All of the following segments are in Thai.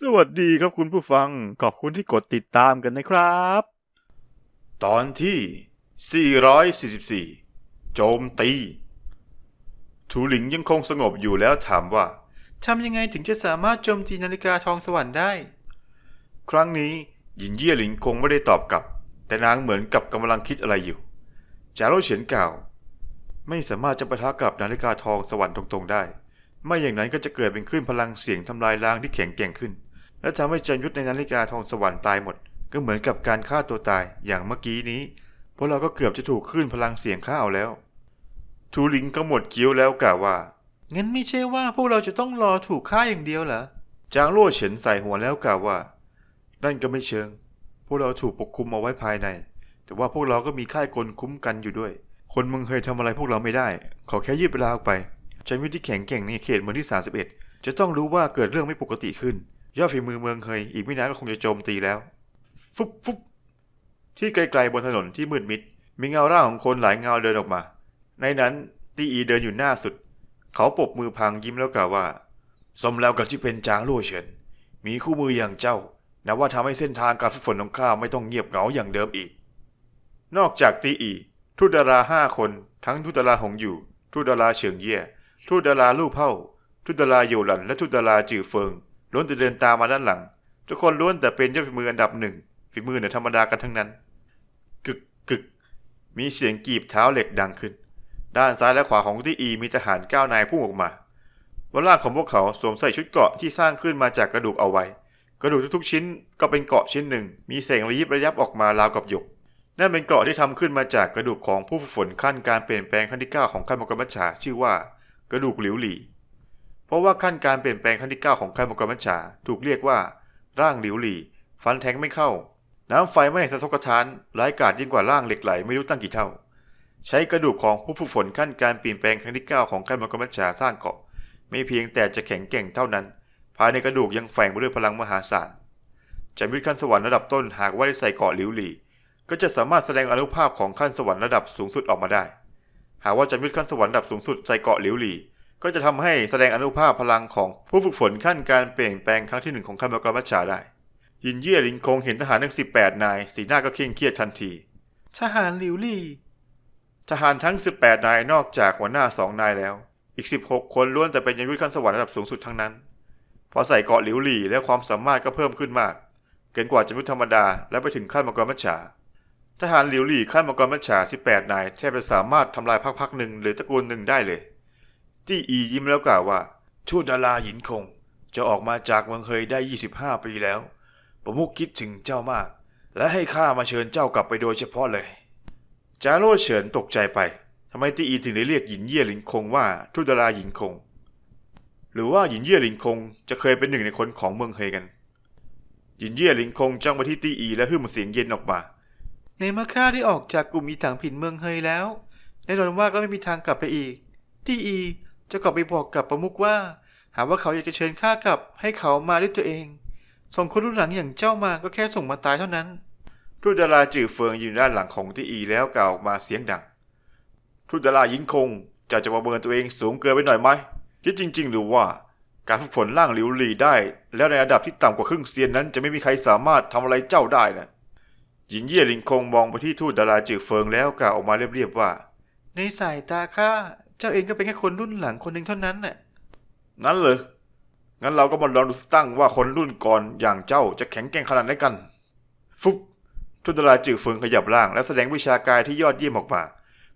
สวัสดีครับคุณผู้ฟัง ขอบคุณที่กดติดตามกันนะครับ ตอนที่ 444 โจมตี ทูหลิงยังคงสงบอยู่แล้วถามว่าทำยังไงถึงจะสามารถโจมตีนาฬิกาทองสวรรค์ได้ ครั้งนี้หยินเยี่ยหลิงคงไม่ได้ตอบกลับ แต่นางเหมือนกับกำลังคิดอะไรอยู่จาโร่เฉียนกล่าว ไม่สามารถจะปะทะกับนาฬิกาทองสวรรค์ตรงๆได้ ไม่อย่างนั้นก็จะเกิดเป็นคลื่นพลังเสียงทำลายล้างที่แข็งแกร่งขึ้น และทำให้จันยุทธในนาฬิกาทองสวรรค์ตายหมด ก็เหมือนกับการฆ่าตัวตายอย่างเมื่อกี้นี้ เพวกเราก็เกือบจะถูกคลื่นพลังเสียงฆ่าเอาแล้ว ทูลิงก็หมดคิ้วแล้วกล่าวว่า งั้นไม่ใช่ว่าพวกเราจะต้องรอถูกฆ่าอย่างเดียวเหรอ จางโล่เฉินใส่หัวแล้วกล่าวว่า นั่นก็ไม่เชิง พวกเราถูกปกคุมเอาไว้ภายใน แต่ว่าพวกเราก็มีค่ายกลคุ้มกันอยู่ด้วย คนมึงเคยทำอะไรพวกเราไม่ได้ ขอแค่ยืดเวลาออกไปจันยุทธที่แข็งแกร่งในเขตเมืองที่ 31 จะต้องรู้ว่าเกิดเรื่องไม่ปกติขึ้น ยอดฝีมือเมืองเคยอีกไม่นานก็คงจะโจมตีแล้ว ฟุบฟุบที่ไกลๆบนถนนที่มืดมิด มีเงาร่างของคนหลายเงาเดินออกมา ในนั้นตีอีเดินอยู่หน้าสุด เขาปบมือพังยิ้มแล้วกล่าวว่า สมแล้วกับที่เป็นจางโล่เฉิน มีคู่มืออย่างเจ้านับว่าทำให้เส้นทางการฝึกฝนของข้าไม่ต้องเงียบเหงาอย่างเดิมอีก นอกจากตีอีทูตดาราห้าคนทั้งทูตดาราหงอยู่ทูตดาราเฉิงเย่ทูตดาราลู่เผ่าทูตดาราโยหลันและทูตดาราจือเฟิง ล้วนแต่เดินตามมาด้านหลัง ทุกคนล้วนแต่เป็นยอดฝีมืออันดับหนึ่งฝีมือเหนี่ยธรรมดากันทั้งนั้น กึกกึกมีเสียงกีบเท้าเหล็กดังขึ้น ด้านซ้ายและขวาของที่อีมีทหารก้าวนายพุ่งออกมาบนร่างของพวกเขาสวมใส่ชุดเกราะที่สร้างขึ้นมาจากกระดูกเอาไว้ กระดูกทุกๆชิ้นก็เป็นเกราะชิ้นหนึ่ง มีแสงระยิบระยับออกมาราวกับหยกนั่นเป็นเกราะที่ทำขึ้นมาจากกระดูกของผู้ฝึกฝนขั้นการเปลี่ยนแปลงขั้นที่เก้าของขั้นมกรมัชชาชื่อว่า กระดูกหลิวหลี เพราะว่าขั้นการเปลี่ยนแปลงขั้นที่เก้าของขั้นมกรมัชชาถูกเรียกว่าร่างหลิวหลีฟันแทงไม่เข้า น้ำไฟไม่สะทกสะท้านร้ายกาจยิ่งกว่าร่างเหล็กไหลไม่รู้ตั้งกี่เท่า ใช้กระดูกของผู้ฝึกฝนขั้นการเปลี่ยนแปลงครั้งที่ 9 ของขั้นมกรมัชชาสร้างเกาะ ไม่เพียงแต่จะแข็งแกร่งเท่านั้น ภายในกระดูกยังแฝงไปด้วยพลังมหาศาลจำวิทขั้นสวรรค์ระดับต้นหากว่าได้ใส่เกาะหลิวหลีก็จะสามารถแสดงอนุภาพของขั้นสวรรค์ระดับสูงสุดออกมาได้ หากว่าจำวิทขั้นสวรรค์ระดับสูงสุดใส่เกาะหลิวหลี ก็จะทำให้แสดงอนุภาพพลังของผู้ฝึกฝนขั้นการเปลี่ยนแปลงครั้งที่หนึ่งของขั้นมกรมัชชาได้ ยินเย่ลินคงเห็นทหารทั้ง18นาย สีหน้าก็เคร่งเครียดทันที ทหารหลิวหลี่ ทหารทั้ง18นายนอกจากหัวหน้าสองนายแล้ว อีก16คนล้วนแต่เป็นยานวิทย์ขั้นสวรรค์ระดับสูงสุดทั้งนั้น พอใส่เกราะหลิวหลี่และความสามารถก็เพิ่มขึ้นมาก เกินกว่าจำนวนธรรมดาและไปถึงขั้นมังกรมัจฉาทหารหลิวหลี่ขั้นมังกรมัจฉา18 นาย แทบจะสามารถทำลายพรรคพักหนึ่งหรือตระกูลหนึ่งได้เลย ตี้อียิ้มแล้วกล่าวว่า ทูตดาราหยินคง จะออกมาจากเมืองเฮยได้ 25 ปีแล้ว ประมุขคิดถึงเจ้ามาก และให้ข้ามาเชิญเจ้ากลับไปโดยเฉพาะเลย จาโร่เฉินตกใจไปทำไมตีอีถึงได้เรียกหยินเย่หลินคงว่าทุดาราหยินคง หรือว่าหยินเย่หลินคงจะเคยเป็นหนึ่งในคนของเมืองเฮยกันหยินเย่หลินคงจ้องไปที่ตีอีและฮึ่มเสียงเย็นออกมา ในเมื่อข้าได้ออกจากกลุ่มอีถังผินเมืองเฮยแล้วแน่นอนว่าก็ไม่มีทางกลับไปอีกตีอี จะกลับไปบอกกับประมุขว่า หากว่าเขาอยากจะเชิญข้ากลับให้เขามาด้วยตัวเอง ส่งคนรุ่นหลังอย่างเจ้ามาก็แค่ส่งมาตายเท่านั้นทูตดาราจือเฟิงยืนด้านหลังของตีอีแล้วกล่าวออกมาเสียงดังทูตดาราหญิงคงจะจะประเมินตัวเองสูงเกินไปหน่อยไหมคิดจริง ๆ หรือว่าการฝึกฝนร่างหลิวหลีได้ แล้วในระดับที่ต่ำกว่าครึ่งเซียนนั้นจะไม่มีใครสามารถทำอะไรเจ้าได้นะหญิงเย่หลิงคงมองไปที่ทูตดาราจือเฟิงแล้วกล่าวออกมาเรียบๆว่า ในสายตาข้า เจ้าเองก็เป็นแค่คนรุ่นหลังคนหนึ่งเท่านั้นน่ะ งั้นเลยงั้นเราก็มาลองดูตั้งว่าคนรุ่นก่อนอย่างเจ้าจะแข็งแกร่งขนาดไหนกัน ฟุบทุตราจือเฟิงขยับร่าง และแสดงวิชากายที่ยอดเยี่ยมออกมา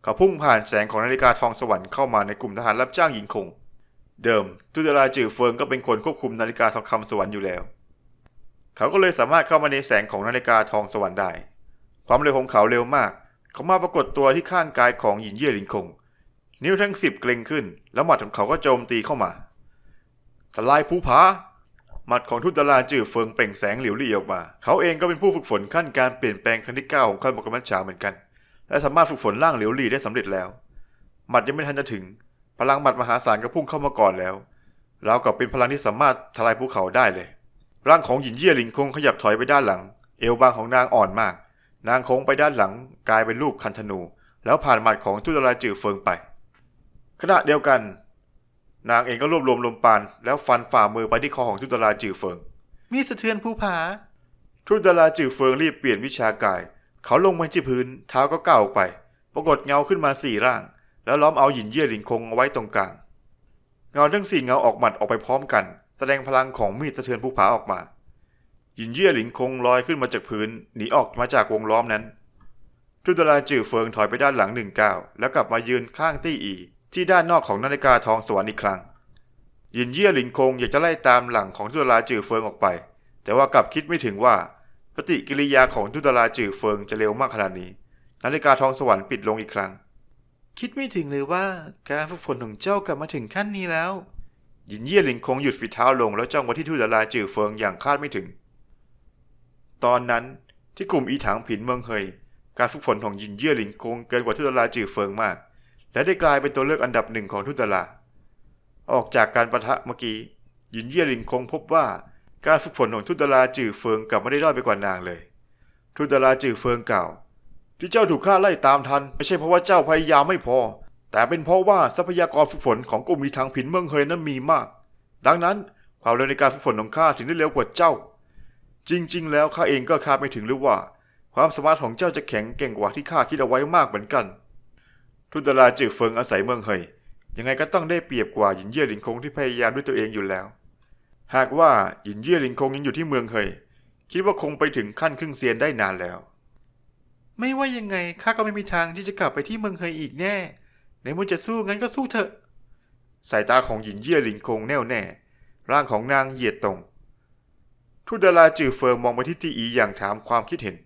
เขาพุ่งผ่านแสงของนาฬิกาทองสวรรค์เข้ามาในกลุ่มทหารรับจ้างหญิงคง เดิมทุตราจือเฟิงก็เป็นคนควบคุมนาฬิกาทองคำสวรรค์อยู่แล้ว เขาก็เลยสามารถเข้ามาในแสงของนาฬิกาทองสวรรค์ได้ ความเร็วของเขาเร็วมาก เขามาปรากฏตัวที่ข้างกายของหญินเย่หลิงคง นิ้วทั้งสิบเกร็งขึ้น แล้วหมัดของเขาก็โจมตีเข้ามาทลายภูผาหมัดของทุตตาราจื่อเฟิงเปล่งแสงเหลียวหลี่ออกมา เขาเองก็เป็นผู้ฝึกฝนขั้นการเปลี่ยนแปลงครั้งที่เก้าของขั้นมกมัชชาเหมือนกัน และสามารถฝึกฝนร่างเหลียวหลี่ได้สำเร็จแล้ว หมัดยังไม่ทันจะถึง พลังหมัดมหาศาลก็พุ่งเข้ามาก่อนแล้วราวกับเป็นพลังที่สามารถทลายภูเขาได้เลย ร่างของหญินเย่หลิงคงขยับถอยไปด้านหลัง เอวบางของนางอ่อนมาก นางโค้งไปด้านหลังกลายเป็นรูปคันธนู แล้วผ่านหมัดของทุตตาราจื่อเฟิงไป ขณะเดียวกัน นางเองก็รวบรวมลมปานแล้วฟันฝ่ามือไปที่คอของทุตราจือเฟิง มีดสะเทือนภูผาทูตดาราจือเฟิงรีบเปลี่ยนวิชากาย เขาลงมาที่พื้นเท้าก็ก้าวออกไป ปรากฏเงาขึ้นมาสี่ร่าง แล้วล้อมเอาหยินเย่ยหลิงคงเอาไว้ตรงกลาง เงาทั้งสี่เงาออกหมัดออกไปพร้อมกัน แสดงพลังของมีดสะเทือนภูผาออกมาหยินเย่ยหลิงคงลอยขึ้นมาจากพื้นหนีออกมาจากวงล้อมนั้นทูตดาราจือเฟิงถอยไปด้านหลังหนึ่งก้าวแล้วกลับมายืนข้างตี้อี ที่ด้านนอกของนาฬิกาทองสวรรค์อีกครั้งหยินเย่ยหลิงคงอยากจะไล่ตามหลังของทูตดาราจือเฟิงออกไป แต่ว่ากลับคิดไม่ถึงว่าปฏิกิริยาของทุตลาจือเฟิงจะเร็วมากขนาดนี้ นาฬิกาทองสวรรค์ปิดลงอีกครั้ง คิดไม่ถึงเลยว่าการฝึกฝนของเจ้ากลับมาถึงขั้นนี้แล้วหยินเยี่ยหลิงคงหยุดฝีเท้าลงแล้วจ้องมาที่ทุตลาจือเฟิงอย่างคาดไม่ถึง ตอนนั้นที่กลุ่มอีถังผินเมืองเฮยการฝึกฝนของหยินเยี่ยหลิงคงเกินกว่าทุตลาจือเฟิงมาก และได้กลายเป็นตัวเลือกอันดับหนึ่งของทุตลา ออกจากการประทะเมื่อกี้ยินเยี่ยลิงคงพบว่าการฝึกฝนของทุตลาจือเฟิงกลับไม่ได้ด้อยไปกว่านางเลย ทุตลาจือเฟิงกล่าวที่เจ้าถูกข้าไล่ตามทัน ไม่ใช่เพราะว่าเจ้าพยายามไม่พอ แต่เป็นเพราะว่าทรัพยากรฝึกฝนของกลุ่มมีทางผินเมืองเฮยนั้นมีมาก ดังนั้นความเร็วในการฝึกฝนของข้าถึงได้เร็วกว่าเจ้า จริง ๆ แล้วข้าเองก็คาดไม่ถึงหรือว่า ความสามารถของเจ้าจะแข็งเก่งกว่าที่ข้าคิดเอาไว้มากเหมือนกัน ทุตลาจือเฟิงอาศัยเมืองเฮยยังไงก็ต้องได้เปรียบกว่าหยินเย่ยหลิงคงที่พยายามด้วยตัวเองอยู่แล้ว หากว่าหยินเย่ยหลิงคงยังอยู่ที่เมืองเฮยคิดว่าคงไปถึงขั้นครึ่งเซียนได้นานแล้ว ไม่ว่ายังไงข้าก็ไม่มีทางที่จะกลับไปที่เมืองเฮยอีกแน่ ในเมื่อจะสู้งั้นก็สู้เถอะ สายตาของหยินเย่ยหลิงคงแน่วแน่ ร่างของนางเหยียดตรง ทุดาราจือเฟิงมองไปที่ตีอีอย่างถามความคิดเห็น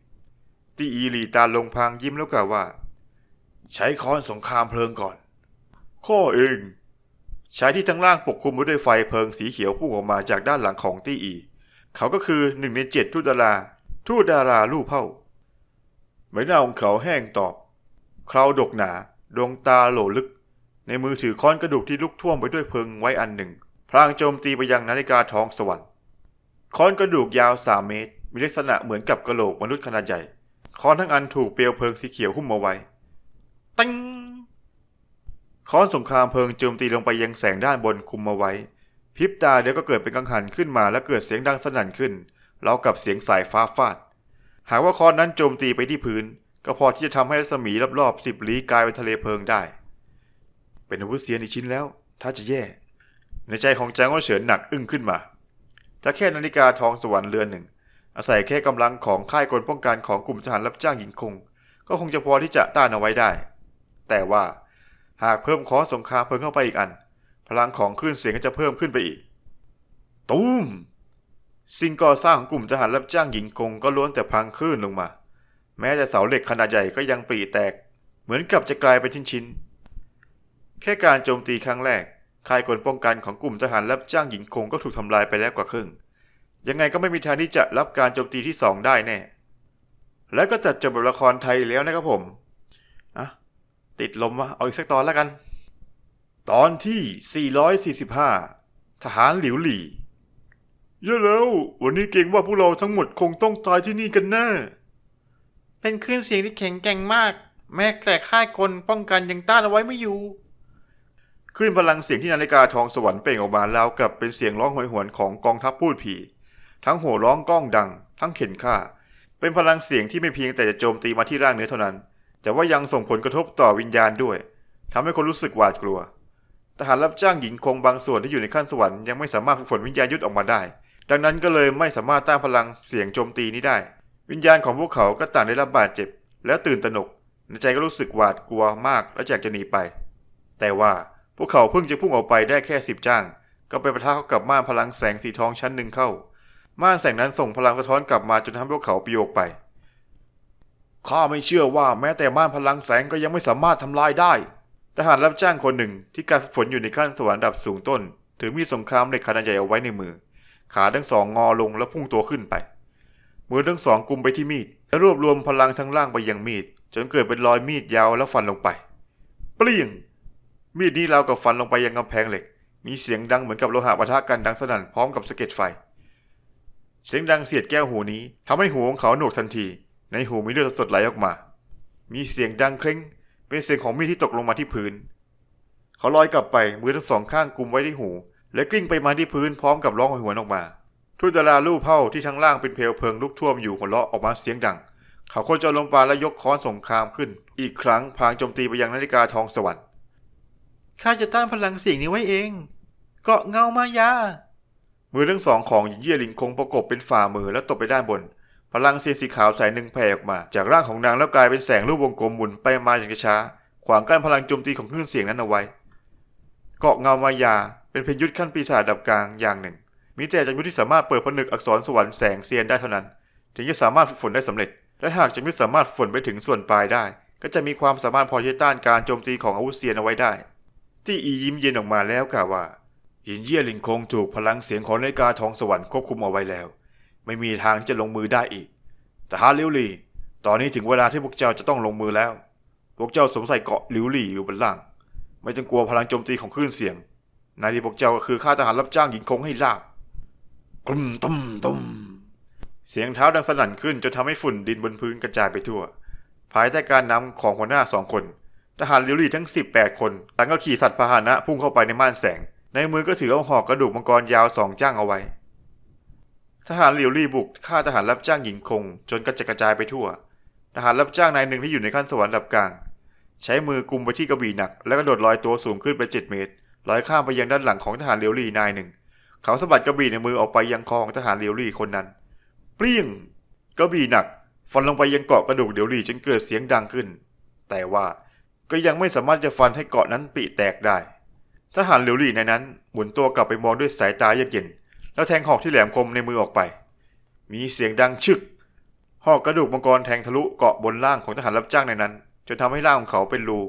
ตีอีหลีตาลงพางยิ้มแล้วกล่าวว่า ใช้ค้อนสงครามเพลิงก่อน ข้อเอง ชายที่ทั้งร่างปกคลุมไปด้วยไฟเพลิงสีเขียวพุ่งออกมาจากด้านหลังของตี้อี เขาก็คือหนึ่งในเจ็ดทูตดาราทูตดาราลู่เผ่าใบหน้าของเขาแห้งตอบ เคราดกหนา ดวงตาโหลลึก ในมือถือค้อนกระดูกที่ลุกท่วมไปด้วยเพลิงไว้อันหนึ่ง พลางโจมตีไปยังนาฬิกาท้องสวรรค์ ค้อนกระดูกยาวสามเมตร มีลักษณะเหมือนกับกระโหลกมนุษย์ขนาดใหญ่ ค้อนทั้งอันถูกเปลวเพลิงสีเขียวหุ้มเอาไว้ ติ้งค้อนสงครามเพลิงโจมตีลงไปยังแสงด้านบนคุมมาไว้ พริบตาเดี๋ยวก็เกิดเป็นกังหันขึ้นมาและเกิดเสียงดังสนั่นขึ้นราวกับเสียงสายฟ้าฟาด หากว่าค้อนนั้นโจมตีไปที่พื้น ก็พอที่จะทำให้รัศมีรอบๆสิบลี้กลายเป็นทะเลเพลิงได้ เป็นอาวุธเสียนอีชิ้นแล้ว ถ้าจะแย่ ในใจของจางว่าเฉินหนักอึ้งขึ้นมาถ้าแค่นาฬิกาทองสวรรค์เรือนหนึ่ง อาศัยแค่กำลังของค่ายกลป้องกันของกลุ่มทหารรับจ้างหญิงคง ก็คงจะพอที่จะต้านเอาไว้ได้ แต่ว่าหากเพิ่มคอสงครามเพลิงเข้าไปอีกอัน พลังของคลื่นเสียงก็จะเพิ่มขึ้นไปอีก ตูมสิ่งก่อสร้างของกลุ่มทหารรับจ้างหญิงกงก็ล้วนแต่พังคลื่นลงมา แม้แต่เสาเหล็กขนาดใหญ่ก็ยังปรีแตก เหมือนกับจะกลายเป็นชิ้นๆ แค่การโจมตีครั้งแรกค่ายกลป้องกันของกลุ่มทหารรับจ้างหญิงคงก็ถูกทำลายไปแล้วกว่าครึ่ง ยังไงก็ไม่มีทางที่จะรับการโจมตีที่สองได้แน่ และก็จัดจบแบบละครไทยแล้วนะครับผมอะ ติดลมวะเอาอีกสักตอนแล้วกัน ตอนที่ 445 ทหารหลิวหลี่เยอะแล้ว วันนี้เก่งว่าพวกเราทั้งหมดคงต้องตายที่นี่กันแน่ เป็นคลื่นเสียงที่แข็งแกร่งมาก แม้แต่ค่ายกลป้องกันยังต้านเอาไว้ไม่อยู่คลื่นพลังเสียงที่นาฬิกาทองสวรรค์เปล่งออกมาแล้วกับเป็นเสียงร้องโหยหวนของกองทัพพูดผี ทั้งโห่ร้องก้องดัง ทั้งเข็นฆ่า เป็นพลังเสียงที่ไม่เพียงแต่จะโจมตีมาที่ร่างเนื้อเท่านั้น แต่ว่ายังส่งผลกระทบต่อวิญญาณด้วยทำให้คนรู้สึกหวาดกลัว ทหารรับจ้างหญิงคงบางส่วนที่อยู่ในขั้นสวรรค์ยังไม่สามารถฝึกฝนวิญญาณยุทธออกมาได้ ดังนั้นก็เลยไม่สามารถต้านพลังเสียงโจมตีนี้ได้ วิญญาณของพวกเขาก็ต่างได้รับบาดเจ็บ และตื่นตระหนก ในใจก็รู้สึกหวาดกลัวมากและอยากจะหนีไป แต่ว่าพวกเขาเพิ่งจะพุ่งออกไปได้แค่สิบจ้าง ก็ไปประทะเข้ากับม่านพลังแสงสีทองชั้นหนึ่งเข้า ม่านแสงนั้นส่งพลังสะท้อนกลับมาจนทำให้พวกเขาปลิวออกไป ข้าไม่เชื่อว่าแม้แต่ม่านพลังแสงก็ยังไม่สามารถทำลายได้ ทหารรับจ้างคนหนึ่งที่การฝึกฝนอยู่ในขั้นสวรรค์ดับสูงต้น ถือมีดสงครามเหล็กขนาดใหญ่เอาไว้ในมือ ขาทั้งสองงอลงแล้วพุ่งตัวขึ้นไป มือทั้งสองกุมไปที่มีด และรวบรวมพลังทั้งล่างไปยังมีด จนเกิดเป็นรอยมีดยาวแล้วฟันลงไป เปลี่ยง มีดนี้เรากับฟันลงไปยังกำแพงเหล็ก มีเสียงดังเหมือนกับโลหะปะทะกันดังสนั่นพร้อมกับสะเก็ดไฟ เสียงดังเสียดแก้วหูนี้ทำให้หูของเขาหนวกทันที ในหูมีเลือดสดไหลออกมา มีเสียงดังเคร่งเป็นเสียงของมีดที่ตกลงมาที่พื้น เขาลอยกลับไปมือทั้งสองข้างกุมไว้ที่หู และกลิ้งไปมาที่พื้นพร้อมกับร้องโหยหวนออกมาทุทูตดาราลู่เผ่าที่ทั้งล่างเป็นเปลวเพลิงลุกท่วมอยู่หัวเราะออกมาเสียงดัง เขาโคจรลงปาและยกค้อนสงครามขึ้น อีกครั้งพางโจมตีไปยังนาฬิกาทองสวรรค์ข้าจะต้านพลังเสียงนี้ไว้เอง เกราะเงามายา มือทั้งสองของหญิงเยี่ยลิงคงประกบเป็นฝ่ามือแล้วตบไปด้านบน พลังเสียงสีขาวสายหนึ่งแผ่ออกมา จากร่างของนางแล้วกลายเป็นแสงรูปวงกลมหมุนไปมาอย่างช้าๆขวางกั้นพลังโจมตีของคลื่นเสียงนั้นเอาไว้ เกาะเงามายาเป็นเพียงยุทธขั้นปีศาจดับกลางอย่างหนึ่ง มีแต่จำยุทธที่สามารถเปิดผนึกอักษรสวรรค์แสงเซียนได้เท่านั้น ถึงจะสามารถฝึกฝนได้สำเร็จ และหากจำยุทธสามารถฝนไปถึงส่วนปลายได้ ก็จะมีความสามารถพอที่จะต้านการโจมตีของอาวุธเซียนเอาไว้ได้ ที่อียิ้มเย็นออกมาแล้วกล่าวว่าหินเยี่ยหลิงคงถูกพลังเสียงของนาฬิกาทองสวรรค์ควบคุมเอาไว้แล้ว ไม่มีทางที่จะลงมือได้อีก แต่ฮาลิวลีตอนนี้ถึงเวลาที่พวกเจ้าจะต้องลงมือแล้ว พวกเจ้าสวมใส่เกาะลิวลีอยู่บนล่าง ไม่ต้องกลัวพลังโจมตีของคลื่นเสียงนายที่พวกเจ้าก็คือข้าทหารรับจ้างหญิงคงให้ลาบกลุ่มตุ้มตุ้มเสียงเท้าดังสนั่นขึ้นจนทำให้ฝุ่นดินบนพื้นกระจายไปทั่ว ภายใต้การนำของหัวหน้าสองคน ทหารลิวลี่ทั้ง 18 คนต่างก็ขี่สัตว์พาหนะพุ่งเข้าไปในม่านแสง ในมือก็ถือเอาหอกกระดูกมังกรยาวสองจ้างเอาไว้ ทหารลิวลี่บุกฆ่าทหารรับจ้างหญิงคง จนกระจัดกระจายไปทั่ว ทหารรับจ้างนายหนึ่งที่อยู่ในขั้นสวรรค์ดับกลาง ใช้มือกุมไปที่กระบี่หนัก แล้วก็โดดลอยตัวสูงขึ้นไปเจ็ดเมตรลอยข้ามไปยังด้านหลังของทหารเลียวลี่นายหนึ่ง เขาสะบัดกระบี่ในมือออกไปยังคอของทหารเลียวลี่คนนั้น เปรี้ยง กระบี่หนักฟันลงไปยังเกาะกระดูกเลียวลี่จนเกิดเสียงดังขึ้น แต่ว่าก็ยังไม่สามารถจะฟันให้เกาะนั้นปริแตกได้ ทหารเลียวลี่ในนั้นหมุนตัวกลับไปมองด้วยสายตาเยือกเย็น แล้วแทงหอกที่แหลมคมในมือออกไป มีเสียงดังชึก หอกกระดูกมังกรแทงทะลุเกาะบนล่างของทหารรับจ้างในนั้น จนทำให้ร่างของเขาเป็นรู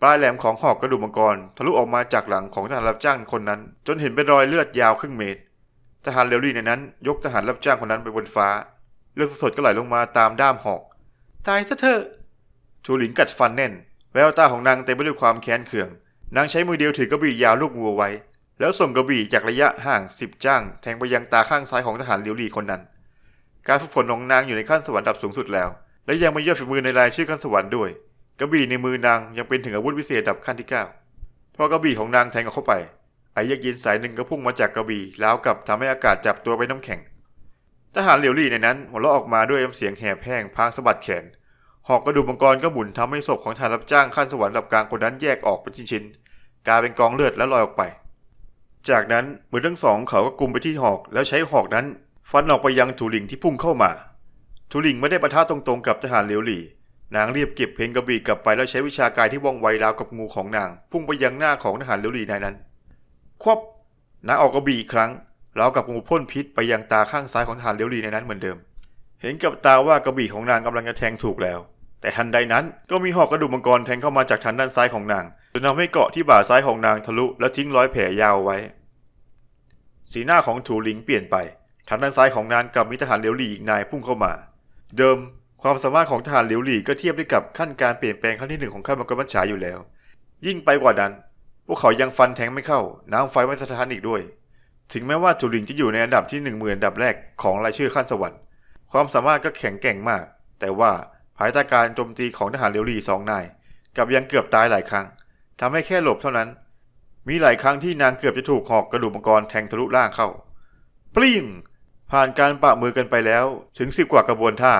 ปลายแหลมของหอกกระดูกมังกรทะลุออกมาจากหลังของทหารรับจ้างคนนั้น จนเห็นเป็นรอยเลือดยาวครึ่งเมตร ทหารเรลลี่ในนั้น ยกทหารรับจ้างคนนั้นไปบนฟ้า เลือดสดก็ไหลลงมาตามด้ามหอก ตายซะเถอะชูหลิงกัดฟันแน่น แววตาของนางเต็มไปด้วยความแค้นเคือง นางใช้มือเดียวถือกระบี่ยาวลูกงูเอาไว้ แล้วส่งกระบี่จากระยะห่างสิบจ้างแทงไปยังตาข้างซ้ายของทหารเรลลี่คนนั้น การฝึกฝนของนางอยู่ในขั้นสวรรค์ระดับสูงสุดแล้ว และยังม่ยอดฝีมือในรายชื่อขั้นสวรรค์ด้วย กระบี่ในมือนางยังเป็นถึงอาวุธวิเศษระดับขั้นที่เก้าพอกระบี่ของนางแทงเข้าไปไอ้ยักษ์ยินสายหนึ่งก็พุ่งมาจากกระบี่แล้วกับทำให้อากาศจับตัวไปนน้ำแข็ง ทหารเหลียวลี่ในนั้นหัวเราะออกมาด้วยเสียงแหบแห้งพางสะบัดแขน หอกกระดูกมังกรก็หมุนทำให้ศพของทหารรับจ้างขั้นสวรรค์ระดับกลางคนนั้นแยกออกเป็นชิ้นๆกลายเป็นกองเลือดแล้วลอยออกไป จากนั้นมือทั้งสองเขาก็กลุมไปที่หอกแล้วใช้หอกนั้น ฟันออกไปยังถูหลิงที่พุ่งเข้ามา ถูหลิงไม่ได้ปะทะตรงๆกับทหารเหลียวหลี่ นางเรียบเก็บเพลงกระบี่กลับไปแล้วใช้วิชากายที่ว่องไวราวกับงูของนาง พุ่งไปยังหน้าของทหารเหลียวหลี่นายนั้น ควบนางออกกระบี่อีกครั้งราวกับงูพ่นพิษไปยังตาข้างซ้ายของทหารเหลียวหลี่ในนั้นเหมือนเดิม เห็นกับตาว่ากระบี่ของนางกำลังจะแทงถูกแล้ว แต่ทันใดนั้นก็มีหอกกระดูกมังกรแทงเข้ามาจากทางด้านซ้ายของนาง จนทำให้เกาะที่บ่าซ้ายของนางทะลุและทิ้งรอยแผลยาวไว้ สีหน้าของถูหลิงเปลี่ยนไปทางด้านซ้ายของนางกับมีทหารเหลียวหลี่อีกนายพุ่งเข้ามา เดิมความสามารถของทหารเหลียวหลี่ก็เทียบได้กับขั้นการเปลี่ยนแปลงขั้นที่หนึ่งของขั้นมังกรบัญชาอยู่แล้ว ยิ่งไปกว่านั้น พวกเขายังฟันแทงไม่เข้า น้ำไฟไม่สะท้านอีกด้วย ถึงแม้ว่าจูหลิงจะอยู่ในอันดับที่หนึ่งหมื่นอันดับแรกของรายชื่อขั้นสวรรค์ความสามารถก็แข็งแกร่งมาก แต่ว่าภายใต้การโจมตีของทหารเหลียวหลี่สองนายกับยังเกือบตายหลายครั้ง ทำให้แค่หลบเท่านั้น มีหลายครั้งที่นางเกือบจะถูกหอกกระดูกมังกรแทงทะลุล่างเข้า ปลิ้ง ผ่านการปะมือกันไปแล้วถึงสิบกว่ากระบวนท่า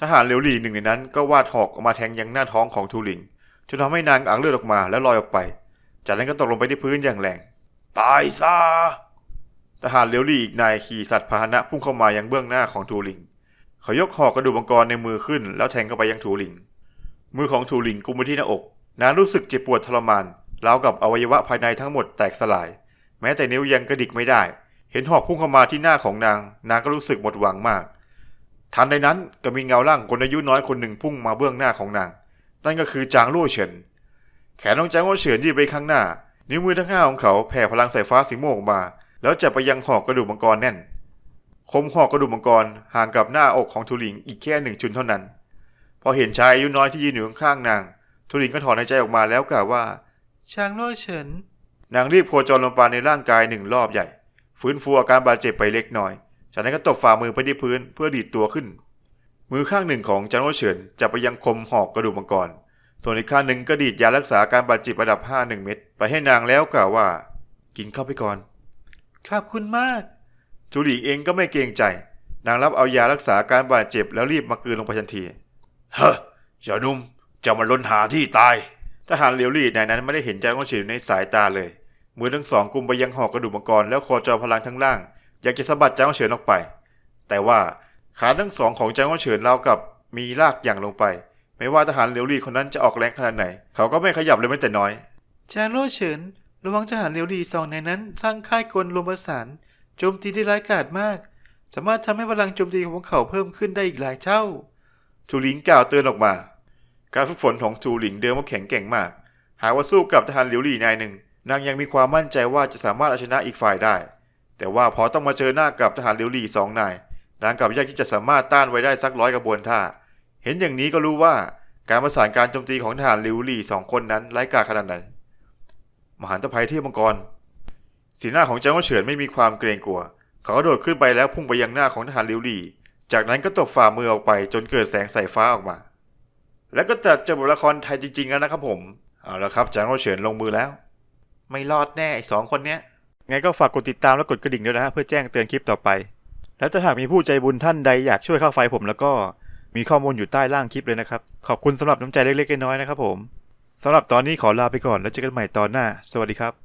ทหารเหลียวหลี่หนึ่งในนั้นก็วาดหอกออกมาแทงยังหน้าท้องของทูหลิงจนทำให้นางอักเลือดออกมาแล้วลอยออกไป จากนั้นก็ตกลงไปที่พื้นอย่างแรง ตายซะ ทหารเหลียวหลี่อีกนายขี่สัตว์พาหนะพุ่งเข้ามายังเบื้องหน้าของทูหลิง เขายกหอกกระดูกมังกรในมือขึ้น แล้วแทงเข้าไปยังทูหลิง มือของทูหลิงกุมไปที่หน้าอก นางรู้สึกเจ็บปวดทรมานราวกับอวัยวะภายในทั้งหมดแตกสลาย แม้แต่นิ้วยังกระดิกไม่ได้ เห็นหอกพุ่งเข้ามาที่หน้าของนาง นางก็รู้สึกหมดหวังมาก ทันใดนั้นก็มีเงาร่างคนอายุน้อยคนหนึ่งพุ่งมาเบื้องหน้าของนาง นั่นก็คือจางลู่เฉิน แขนของจางลู่เฉินยืดไปข้างหน้า นิ้วมือทั้งห้าของเขาแผ่พลังสายฟ้าสีม่วงออกมา แล้วจับไปยังหอกกระดูกมังกรแน่น คมหอกกระดูกมังกรห่างกับหน้าอกของทูลิงอีกแค่หนึ่งจุนเท่านั้น พอเห็นชายอายุน้อยที่ยืนอยู่ข้างนาง ทูหลิงก็ถอนหายใจออกมาแล้วกล่าวว่า ช้างลู่เฉิน นางรีบโคจรลงไปในร่างกายหนึ่งรอบใหญ่ ฟื้นฟูอาการบาดเจ็บไปเล็กน้อย จากนั้นก็ตบฝ่ามือไปที่พื้นเพื่อดีดตัวขึ้น มือข้างหนึ่งของจางโอเฉินจับไปยังคมหอกกระดูกมังกร ส่วนอีกข้างหนึ่งก็ดีดยารักษาการบาดเจ็บระดับ5หนึ่งเม็ดไปให้นางแล้วกล่าวว่า กินเข้าไปก่อน ขอบคุณมากจูหลีเองก็ไม่เกรงใจ นางรับเอายารักษาการบาดเจ็บแล้วรีบมากลืนลงไปทันที เฮ้อเจ้านุ่ม จะมาล้นหาที่ตายทหารเหลียวลี่นายนั้นไม่ได้เห็นใจของเฉินในสายตาเลย มือทั้งสองกุมไปยังหอกกระดูกมังกรแล้วคอจอพลังทั้งล่าง อยากจะสะบัดจ้างเฉินออกไป แต่ว่าขาทั้งสองของจ้างเฉินราวกับมีลากอย่างลงไป ไม่ว่าทหารเหลียวลี่คนนั้นจะออกแรงขนาดไหน เขาก็ไม่ขยับเลยแม้แต่น้อยจางโลเฉินระวังทหารเหลียวลี่สองในนั้น สร้างค่ายกลรวมประสานโจมตีได้ร้ายกาจมาก สามารถทำให้พลังโจมตีของพวกเขาเพิ่มขึ้นได้อีกหลายเท่าจูหลิงกล่าวเตือนออกมา การฝึกฝนของจูหลิงเดิมว่าแข็งแกร่งมาก หากว่าสู้กับทหารเหลียวลี่นายหนึ่ง นางยังมีความมั่นใจว่าจะสามารถเอาชนะอีกฝ่ายได้ แต่ว่าพอต้องมาเจอหน้ากับทหารเหลียวลี่สองนาย นางกลับยากที่จะสามารถต้านไว้ได้สักร้อยกระบวนท่า เห็นอย่างนี้ก็รู้ว่าการประสานการโจมตีของทหารเหลียวลี่สองคนนั้นไร้กาขนาดไหน มหันตภัยเทพมังกร สีหน้าของเจ้าเฉินไม่มีความเกรงกลัว เขากระโดดขึ้นไปแล้วพุ่งไปยังหน้าของทหารหลิวหลี่ จากนั้นก็ตบฝ่ามือออกไปจนเกิดแสงสายฟ้าออกมา แล้วก็จัดจบทละครไทยจริงๆแล้วนะครับผมเอาละครับจางเฉินลงมือแล้ว ไม่รอดแน่ไอ้สองคนเนี้ยไงก็ฝากกดติดตามและกดกระดิ่งด้วยนะเพื่อแจ้งเตือนคลิปต่อไป และถ้าหากมีผู้ใจบุญท่านใดอยากช่วยเข้าไฟผมแล้วก็มีข้อมูลอยู่ใต้ล่างคลิปเลยนะครับ ขอบคุณสำหรับน้ำใจเล็กๆน้อยๆนะครับผมสำหรับตอนนี้ขอลาไปก่อนแล้วเจอกันใหม่ตอนหน้า สวัสดีครับ